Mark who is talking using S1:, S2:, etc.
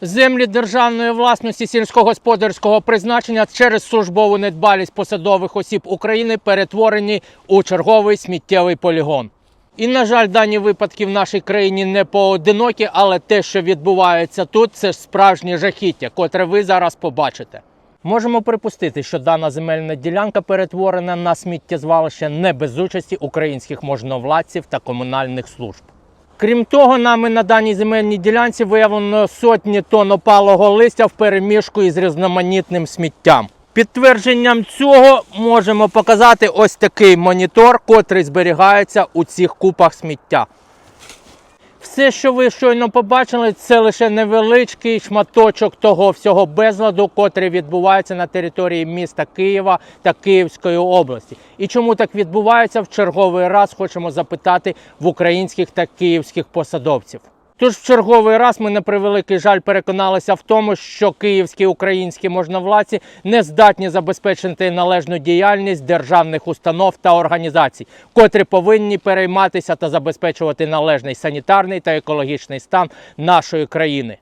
S1: Землі державної власності сільськогосподарського призначення через службову недбалість посадових осіб України перетворені у черговий сміттєвий полігон. І, на жаль, дані випадки в нашій країні не поодинокі, але те, що відбувається тут, це ж справжнє жахіття, котре ви зараз побачите. Можемо припустити, що дана земельна ділянка перетворена на сміттєзвалище не без участі українських можновладців та комунальних служб. Крім того, нами на даній земельній ділянці виявлено сотні тонн опалого листя в перемішку із різноманітним сміттям. Підтвердженням цього можемо показати ось такий монітор, котрий зберігається у цих купах сміття. Все, що ви щойно побачили, це лише невеличкий шматочок того всього безладу, котрий відбувається на території міста Києва та Київської області. І чому так відбувається, в черговий раз хочемо запитати в українських та київських посадовців. Тож в черговий раз ми на превеликий жаль переконалися в тому, що київські українські можновладці не здатні забезпечити належну діяльність державних установ та організацій, котрі повинні перейматися та забезпечувати належний санітарний та екологічний стан нашої країни.